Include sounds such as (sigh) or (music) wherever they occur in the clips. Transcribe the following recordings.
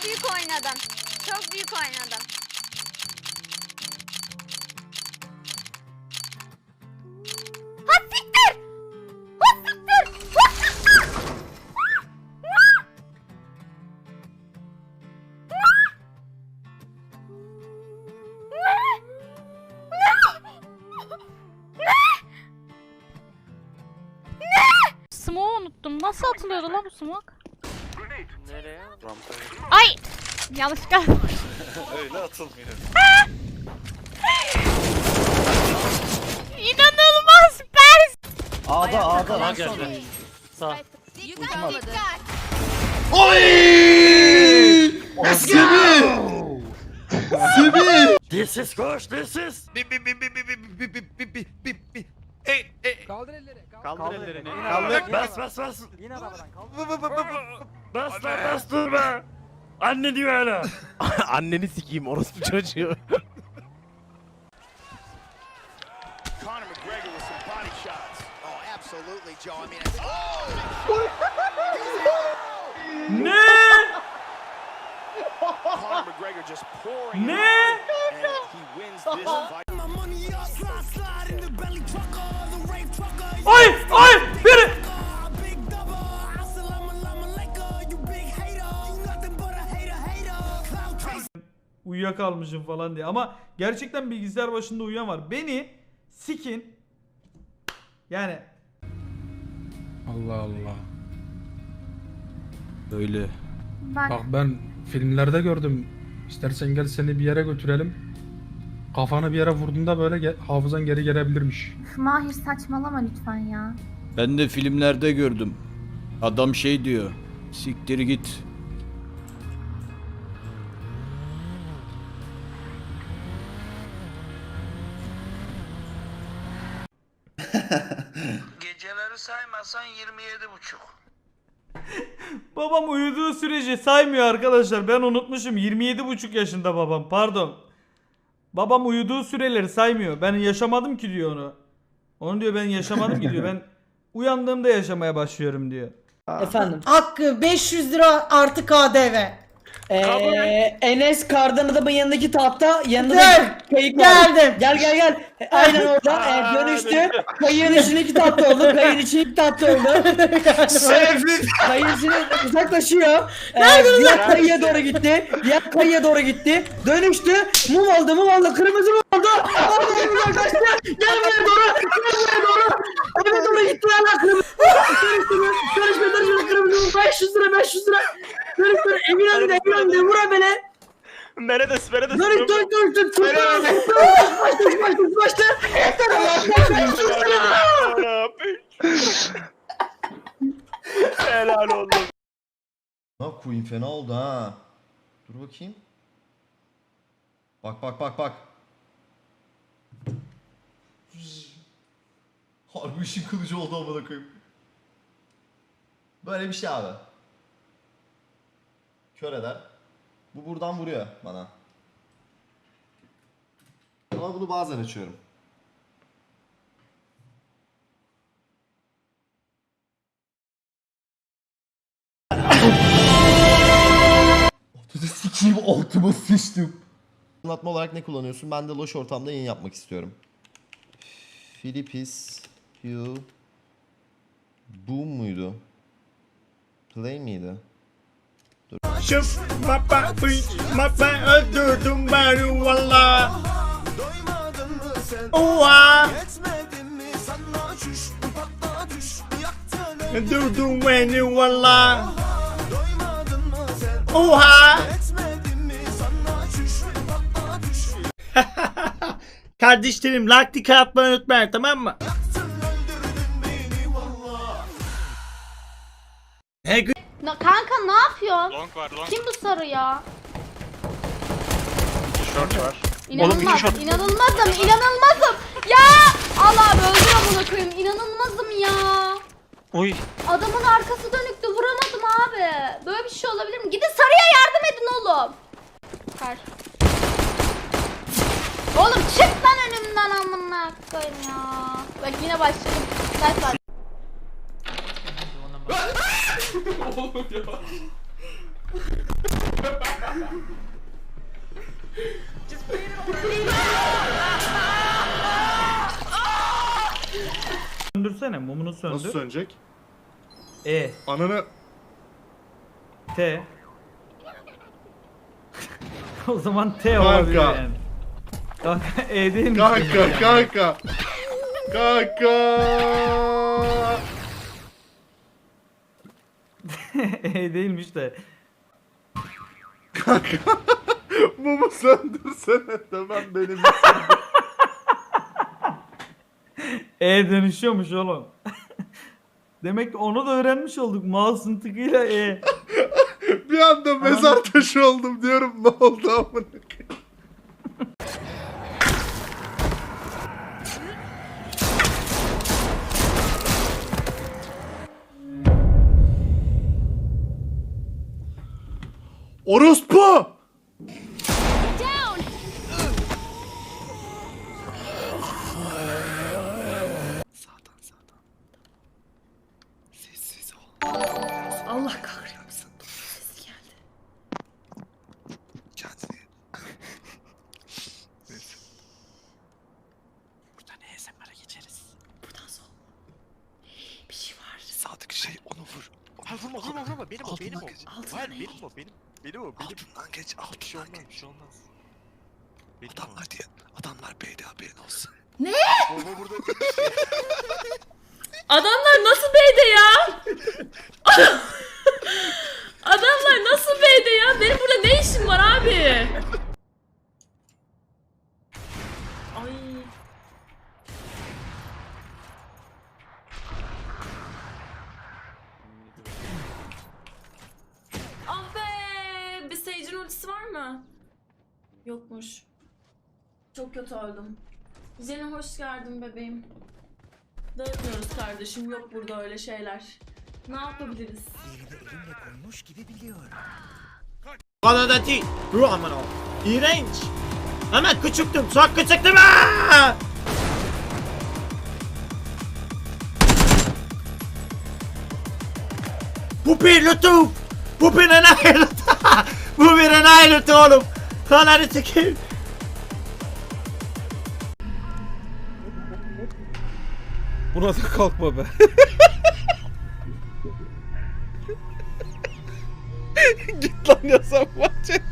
Çok büyük oynadım. Çok büyük oynadım. Ha siktir! Ha siktir! Ha siktir! Smoke'u unuttum. Nasıl atılıyordu lan bu smoke? Nereye? Rampaya. Ay! Yanlışlıkla. Öyle atılmıyor. İnanılmaz süper. A'da A'da Lan geldi. Sağ. Dikkat dikkat. This is koş, this is. Bi bi bi bi bi bi bi bi bi bi bi bi. Ey ey. Kaldır elleri. Kaldır ellerini. Kaldır. Bas bas bas. Yine arabadan kaldır. Bu bu bu bu bu. Bas lan bas durma. Anne diyor hala. (laughs) Anneni sikeyim orospu çocuğu. Conor McGregor with some body shots. Oh, absolutely, Joe. I mean, it's, Ne? Conor McGregor just pouring Ne? and he wins this fight. Ay ay biri. Uyuyakalmışım falan diye ama gerçekten bilgisayar başında uyuyan var. Beni sikin yani Allah Allah. Öyle. Bak. Bak ben filmlerde gördüm. İstersen gel seni bir yere götürelim. Kafanı bir yere vurduğunda böyle ge- hafızan geri gelebilirmiş. Mahir saçmalama lütfen ya. Ben de filmlerde gördüm. Adam şey diyor. Siktir git. (laughs) Geceleri saymazsan 27 buçuk. (laughs) babam uyuduğu sürece saymıyor arkadaşlar. Ben unutmuşum 27,5 yaşında babam pardon. Babam uyuduğu süreleri saymıyor. Ben yaşamadım ki diyor onu. Onu diyor ben yaşamadım ki diyor. Ben (laughs) uyandığımda yaşamaya başlıyorum diyor. Efendim. Hakkı 500 lira artı KDV. Ee, Enes kardan adamın yanındaki tahta yanında da kayık var. Geldim. Gel gel gel. Aynen orada ee, dönüştü. Kayığın içindeki tahta oldu. Kayığın içindeki tahta oldu. (laughs) Kayığın içine uzaklaşıyor. Ee, diğer kayıya doğru gitti. Diğer kayıya doğru gitti. Dönüştü. Mum oldu mum oldu. Kırmızı mum oldu. Oradan uzaklaştı. Gel buraya doğru. Gel buraya doğru. Eve doğru gitti. Hala kırmızı. Mü? Dönüşme dönüşme kırmızı mum. 500 lira 500 lira. Dönüştü. Emin önünde emin önünde. Vur beni. Neredesin neredesin? Dönüş dönüş dönüş dönüş. Başla başla başla. Yeter Allah. Helal olsun. Ne koyayım fena oldu ha. Dur bakayım. Bak bak bak bak. Harbi işin kılıcı oldu amına koyayım. Böyle bir şey abi. Kör eder. Bu buradan vuruyor bana. Ama bunu bazen açıyorum. Sikeyim altıma sıçtım. Anlatma olarak ne kullanıyorsun? Ben de loş ortamda yayın yapmak istiyorum. Philippis Hue Boom muydu? Play miydi? Şıf baba bıy baba öldürdüm beni valla Doymadın mı sen? Oha Yetmedin mi sana çüş patla düş Yaktın Öldürdün beni valla Doymadın mı sen? Oha Yetmedin mi sana çüş patla düş Kardeşlerim like dikkat atmayı unutmayın tamam mı? Kanka ne yapıyorsun? Long var long. Kim bu sarı ya? Short var. İnanılmaz, inanılmazım, inanılmazım. Ya! Allah abi öldür amına koyayım. İnanılmazım ya. Uy. Adamın arkası dönüktü. Vuramadım abi. Böyle bir şey olabilir mi? Gidin sarıya yardım edin oğlum. Kar. Oğlum çık lan önümden amına koyayım ya. Bak yine başladım. Ders var. Söndürsene mumunu söndür. Nasıl sönecek? E, Ananı... T. o zaman T olabilir Kanka. yani. Kanka E değil mi? Kanka kanka. Kanka. (laughs) e değilmiş de. Kanka. (laughs) Mumu söndürsene ben benim (laughs) E dönüşüyormuş oğlum. Demek ki onu da öğrenmiş olduk. Mouse'un tıkıyla E. bir anda mezar taşı oldum diyorum ne oldu amına Orospu! Allah kahretsin. Sesi geldi. Buradan ASMR'a geçeriz. Buradan sol. Bir şey var. Sadık şey onu vur. Hayır vurma vurma vurma benim o benim o. Altından Hayır benim o benim. Benim o benim. Altından geç altından Bir şey olmaz bir şey olmaz. Adamlar diye adamlar B'de haberin olsun. Ne? Baba burada Adamlar nasıl B'de ya? (laughs) Adamlar nasıl B'de ya? Benim burada ne işim var abi? Ay. Ah be! Bir Sage'in ultisi var mı? Yokmuş. Çok kötü oldum. Jenny hoş geldin bebeğim. Dağıtmıyoruz kardeşim. Yok burada öyle şeyler. Ne yapabiliriz? Kanada değil. Ruh aman ol. İğrenç. Hemen küçüktüm. Çok küçüktüm. Aa! Bu bir lütuf. Bu bir enayi lütuf. (laughs) Bu bir enayi lütuf oğlum. Kanarı çekeyim. Bu nasıl kalkma be? (laughs) Git lan yasak maçı.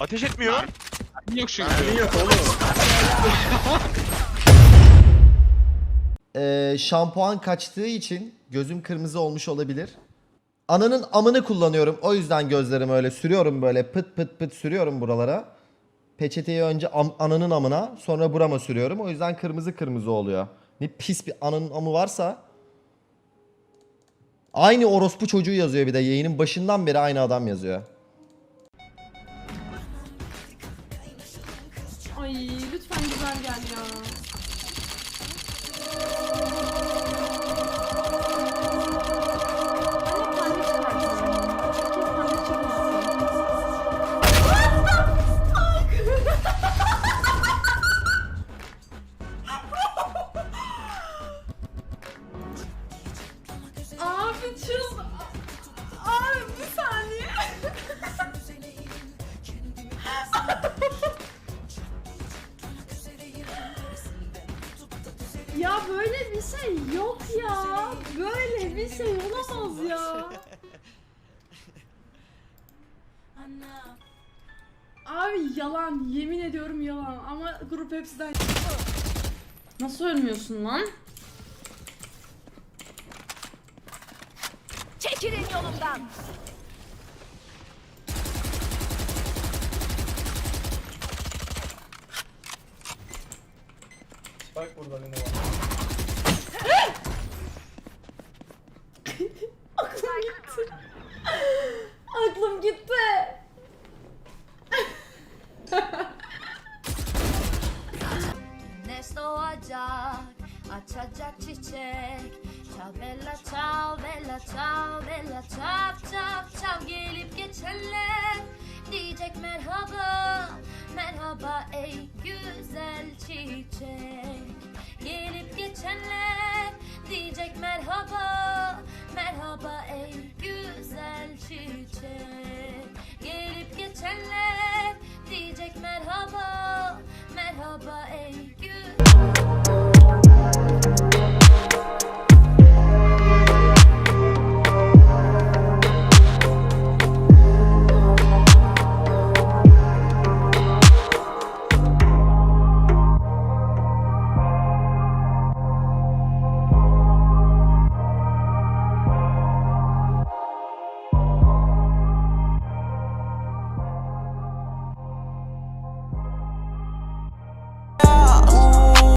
ateş etmiyor. Yok çünkü. Ee, şampuan kaçtığı için gözüm kırmızı olmuş olabilir. Ananın amını kullanıyorum. O yüzden gözlerimi öyle sürüyorum böyle pıt pıt pıt sürüyorum buralara. Peçeteyi önce am- ananın amına sonra burama sürüyorum. O yüzden kırmızı kırmızı oluyor. Ne pis bir ananın amı varsa. Aynı orospu çocuğu yazıyor bir de yayının başından beri aynı adam yazıyor. Ay lütfen güzel gel ya. Olamaz ya. (laughs) Abi yalan, yemin ediyorum yalan ama grup hepsinden... (laughs) Nasıl ölmüyorsun lan? Çekilin yolumdan. Aklım açacak Açacak çiçek. Çal bella çal bella çal bella Çap çap çal. Gelip geçenler Diyecek merhaba Merhaba ey güzel çiçek. Gelip geçenler Diyecek merhaba Merhaba ey güzel çiçek. Gelip geçenler Diyecek merhaba Merhaba ey